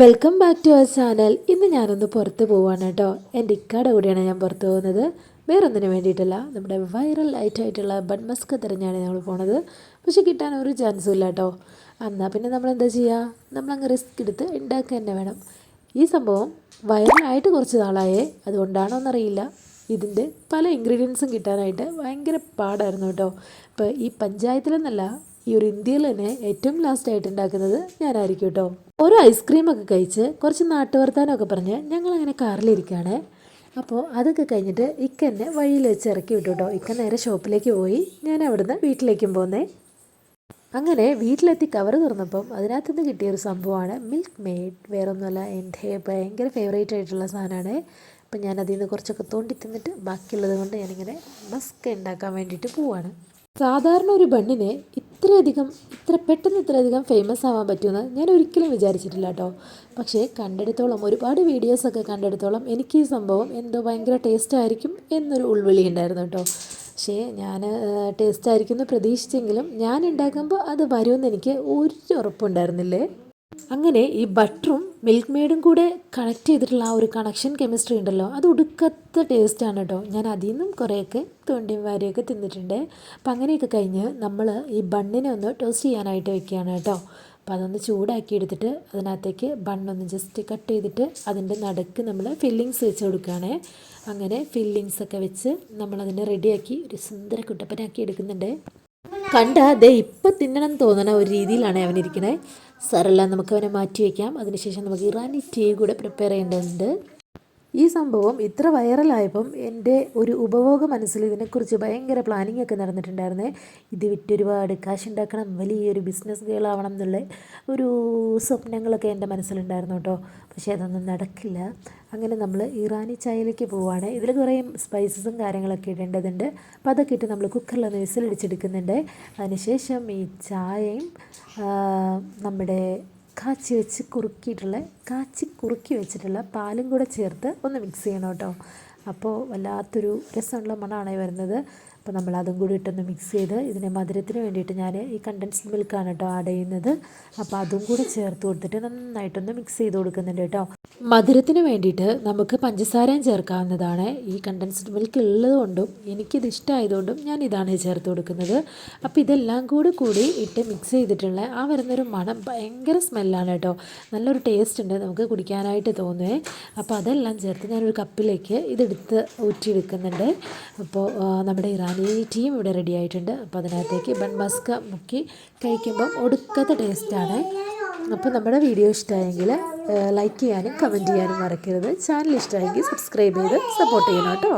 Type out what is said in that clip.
Welcome back to our channel ഇന്ന് ഞാനൊന്ന് പുറത്ത് പോവാണ് കേട്ടോ. എന്റെ ഇക്കാടെ കൂടിയാണ് ഞാൻ പുറത്ത് പോകുന്നത്. വേറൊന്നിനു വേണ്ടിയിട്ടല്ല നമ്മുടെ വൈറൽ ആയിട്ടായിട്ടുള്ള ബഡ് മസ്ക് തിരഞ്ഞാണ് ഞങ്ങൾ പോണത്. പക്ഷെ കിട്ടാൻ ഒരു ചാൻസും ഇല്ല കേട്ടോ. എന്നാൽ പിന്നെ നമ്മൾ എന്താ ചെയ്യുക നമ്മളങ്ങ് റിസ്ക് എടുത്ത് ഉണ്ടാക്കുക തന്നെ വേണം. ഈ സംഭവം വൈറലായിട്ട് കുറച്ച് നാളായേ അതുകൊണ്ടാണോ എന്നറിയില്ല. ഇതിന്റെ പല ഇൻഗ്രീഡിയൻസും കിട്ടാനായിട്ട് ഭയങ്കര പാടായിരുന്നു കേട്ടോ. ഇപ്പോൾ ഈ പഞ്ചായത്തിലെന്നല്ല ഈ ഒരു ഇന്ത്യയിൽ തന്നെ ഏറ്റവും ലാസ്റ്റായിട്ട് ഉണ്ടാക്കുന്നത് ഞാനായിരിക്കും കേട്ടോ. ഓരോ ഐസ്ക്രീമൊക്കെ കഴിച്ച് കുറച്ച് നാട്ടുവർത്താനമൊക്കെ പറഞ്ഞ് ഞങ്ങളങ്ങനെ കാറിലിരിക്കുകയാണ് അപ്പോൾ അതൊക്കെ കഴിഞ്ഞിട്ട് ഇക്ക എന്നെ വഴിയിൽ വെച്ച് ഇറക്കി വിട്ടു കേട്ടോ ഇക്ക നേരെ ഷോപ്പിലേക്ക് പോയി. ഞാൻ അവിടുന്ന് വീട്ടിലേക്കും പോന്നേ. അങ്ങനെ വീട്ടിലെത്തി കവർ തുറന്നപ്പം അതിനകത്തുനിന്ന് കിട്ടിയ ഒരു സംഭവമാണ്. മിൽക്ക് മെയ്ഡ് വേറൊന്നുമല്ല എന്റെ ഭയങ്കര ഫേവറേറ്റ് ആയിട്ടുള്ള സാധനമാണ്. അപ്പം ഞാൻ അതിൽ നിന്ന് കുറച്ചൊക്കെ തോണ്ടി തിന്നിട്ട് ബാക്കിയുള്ളത് കൊണ്ട് ഞാനിങ്ങനെ മസ്ക് ഉണ്ടാക്കാൻ വേണ്ടിയിട്ട് പോവാണ്. സാധാരണ ഒരു ബണ്ണിനെ ഇത്രയധികം ഇത്ര പെട്ടെന്ന് ഇത്രയധികം ഫേമസ് ആവാൻ പറ്റുമെന്ന് ഞാൻ ഒരിക്കലും വിചാരിച്ചിട്ടില്ല കേട്ടോ പക്ഷേ കണ്ടെടുത്തോളം ഒരുപാട് വീഡിയോസൊക്കെ കണ്ടെടുത്തോളം എനിക്ക് ഈ സംഭവം എന്തോ ഭയങ്കര ടേസ്റ്റ് ആയിരിക്കും എന്നൊരു ഉൾവിളി ഉണ്ടായിരുന്നു കേട്ടോ പക്ഷേ ഞാൻ ടേസ്റ്റ് ആയിരിക്കും എന്ന് പ്രതീക്ഷിച്ചെങ്കിലും ഞാൻ ഉണ്ടാക്കുമ്പോൾ അത് വരുമെന്ന് എനിക്ക് ഒരു ഉറപ്പുണ്ടായിരുന്നില്ലേ? അങ്ങനെ ഈ ബട്ടറും മിൽക്ക് മെയ്ഡും കൂടെ കണക്ട് ചെയ്തിട്ടുള്ള ആ ഒരു കണക്ഷൻ കെമിസ്ട്രി ഉണ്ടല്ലോ. അത് ഒടുക്കത്തെ ടേസ്റ്റാണ് കേട്ടോ ഞാൻ അതിൽ നിന്നും കുറേയൊക്കെ തോണ്ടിയും വാരിയൊക്കെ തിന്നിട്ടുണ്ട്. അപ്പം അങ്ങനെയൊക്കെ കഴിഞ്ഞ് നമ്മൾ ഈ ബണ്ണിനെ ഒന്ന് ടോസ്റ്റ് ചെയ്യാനായിട്ട് വെക്കുകയാണ് കേട്ടോ അപ്പോൾ അതൊന്ന് ചൂടാക്കി എടുത്തിട്ട് അതിനകത്തേക്ക് ബണ്ണൊന്ന് ജസ്റ്റ് കട്ട് ചെയ്തിട്ട് അതിന്റെ നടുക്ക് നമ്മൾ ഫില്ലിങ്സ് വെച്ച് കൊടുക്കുകയാണ്. അങ്ങനെ ഫില്ലിങ്സ് ഒക്കെ വെച്ച് നമ്മളതിനെ റെഡിയാക്കി ഒരു സുന്ദര കുട്ടപ്പനാക്കി എടുക്കുന്നുണ്ട്. കണ്ട ദേ ഇപ്പം തിന്നണം തോന്നണ ഒരു രീതിയിലാണ് അവനിരിക്കണേ. സാറല്ല നമുക്ക് അവനെ മാറ്റി വയ്ക്കാം. അതിനുശേഷം നമുക്ക് ഇറാനി ടീ കൂടെ പ്രിപ്പയർ ചെയ്യേണ്ടതുണ്ട്. ഈ സംഭവം ഇത്ര വൈറലായപ്പം എന്റെ ഒരു ഉപഭോഗ മനസ്സിൽ ഇതിനെക്കുറിച്ച് ഭയങ്കര പ്ലാനിങ് ഒക്കെ നടന്നിട്ടുണ്ടായിരുന്നേ. ഇത് വിറ്റ് ഒരുപാട് കാശ് ഉണ്ടാക്കണം വലിയൊരു ബിസിനസ് ഗേൾ എന്നുള്ള ഒരു സ്വപ്നങ്ങളൊക്കെ എന്റെ മനസ്സിലുണ്ടായിരുന്നു കേട്ടോ. പക്ഷേ അതൊന്നും നടക്കില്ല. അങ്ങനെ നമ്മൾ ഇറാനി ചായയിലേക്ക് പോവുകയാണ് ഇതിൽ കുറേ സ്പൈസസും കാര്യങ്ങളൊക്കെ ഇടേണ്ടതുണ്ട്. അപ്പോൾ അതൊക്കെ ഇട്ട് നമ്മൾ കുക്കറിലൊന്ന് വിസിലടിച്ചെടുക്കുന്നുണ്ട്. അതിനുശേഷം ഈ ചായയും നമ്മുടെ കാച്ചി വെച്ച് കുറുക്കിയിട്ടുള്ള കാച്ചി കുറുക്കി വെച്ചിട്ടുള്ള പാലും കൂടെ ചേർത്ത് ഒന്ന് മിക്സ് ചെയ്യണം കേട്ടോ. അപ്പോൾ വല്ലാത്തൊരു രസമുള്ള മണമാണ് വരുന്നത്. അപ്പോൾ നമ്മൾ അതും കൂടി ഇട്ടൊന്ന് മിക്സ് ചെയ്ത് ഇതിനെ മധുരത്തിന് വേണ്ടിയിട്ട് ഞാൻ ഈ കണ്ടൻസ്ഡ് മിൽക്കാണ് കേട്ടോ ആഡ് ചെയ്യുന്നത്. അപ്പോൾ അതും കൂടി ചേർത്ത് കൊടുത്തിട്ട് നന്നായിട്ടൊന്ന് മിക്സ് ചെയ്ത് കൊടുക്കുന്നുണ്ട് കേട്ടോ മധുരത്തിന് വേണ്ടിയിട്ട് നമുക്ക് പഞ്ചസാരയും ചേർക്കാവുന്നതാണ്. ഈ കണ്ടൻസ്ഡ് മിൽക്ക് ഉള്ളത് കൊണ്ടും എനിക്കിത് ഇഷ്ടമായതുകൊണ്ടും ഞാൻ ഇതാണ് ചേർത്ത് കൊടുക്കുന്നത്. അപ്പോൾ ഇതെല്ലാം കൂടി കൂടി ഇട്ട് മിക്സ് ചെയ്തിട്ടുള്ള ആ വരുന്നൊരു മണം ഭയങ്കര സ്മെല്ലാണ് കേട്ടോ നല്ലൊരു ടേസ്റ്റ് ഉണ്ട് നമുക്ക് കുടിക്കാനായിട്ട് തോന്നുവേ. അപ്പോൾ അതെല്ലാം ചേർത്ത് ഞാനൊരു കപ്പിലേക്ക് ഇതെടുത്ത് ഊറ്റിയെടുക്കുന്നുണ്ട്. അപ്പോൾ നമ്മുടെ ഇറാനി ടീം ഇവിടെ റെഡി ആയിട്ടുണ്ട്. അപ്പോൾ അതിനകത്തേക്ക് ബൺ മസ്ക മുക്കി കഴിക്കുമ്പം ഒടുക്കത്തെ ടേസ്റ്റാണ് അപ്പോൾ നമ്മുടെ വീഡിയോ ഇഷ്ടമായെങ്കിൽ ലൈക്ക് ചെയ്യാനും കമന്റ് ചെയ്യാനും മറക്കരുത്. ചാനൽ ഇഷ്ടമായെങ്കിൽ സബ്സ്ക്രൈബ് ചെയ്ത് സപ്പോർട്ട് ചെയ്യണം കേട്ടോ.